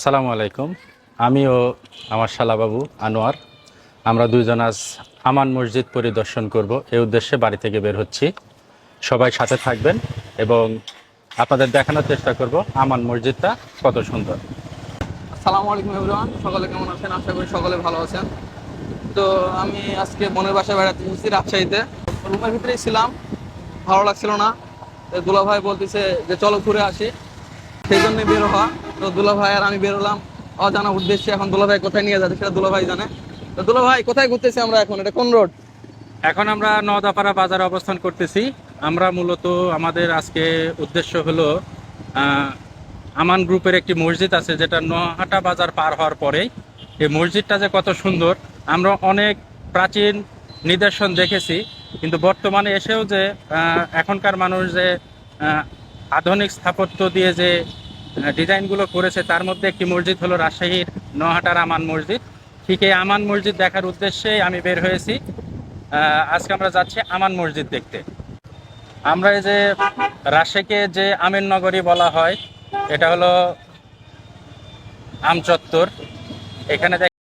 আসসালামু আলাইকুম। আমি ও আমার শালাবাবু আনোয়ার। আমরা দুইজন আজ আমান মসজিদ পরিদর্শন করব। এই উদ্দেশ্যে বাড়ি থেকে বের হচ্ছি। সবাই সাথে থাকবেন এবং আপনাদের দেখানোর চেষ্টা করব আমান মসজিদটা কত সুন্দর। আসসালামু আলাইকুম এভরিওয়ান সকলে কেমন আছেন? আশা করি সকলে ভালো আছেন। তো আমি আজকে মনের বাসায় বেড়াতে এসেছি রাজশাহীতে। রুমের ভিতরেই ছিলাম। ভালো লাগছিল না। তো দুলা ভাই বলতেছে যে, চলো ঘুরে আসি। সেই জন্যই বের হওয়া। তো দুলা ভাই আর আমি বেরোলাম অজানা উদ্দেশ্যে এখন দুলা ভাই কোথায় নিয়ে যাচ্ছে সেটা দুলা ভাই জানে। তো দুলা ভাই কোথায় ঘুরতেছি আমরা এখন? এটা কোন রোড এখন আমরা নদাপাড়া বাজারে অবস্থান করতেছি। আমরা মূলত আমাদের আজকে উদ্দেশ্য হলো আমান গ্রুপের একটি মসজিদ আছে যেটা নহাটা বাজার পার হওয়ার পরেই। এই মসজিদটা যে কত সুন্দর, আমরা অনেক প্রাচীন নিদর্শন দেখেছি। কিন্তু বর্তমানে এসেও যে এখনকার মানুষ যে আধুনিক স্থাপত্য দিয়ে যে ডিজাইনগুলো করেছে। তার মধ্যে একটি মসজিদ হলো রাজশাহীর নহাটার আমান মসজিদ। ঠিক এই আমান মসজিদ দেখার উদ্দেশ্যে আমি বের হয়েছি। আজকে আমরা যাচ্ছি আমান মসজিদ দেখতে। আমরা এই যে রাজশাহীকে যে আমিন নগরী বলা হয়, এটা হলো আমচত্বর। এখানে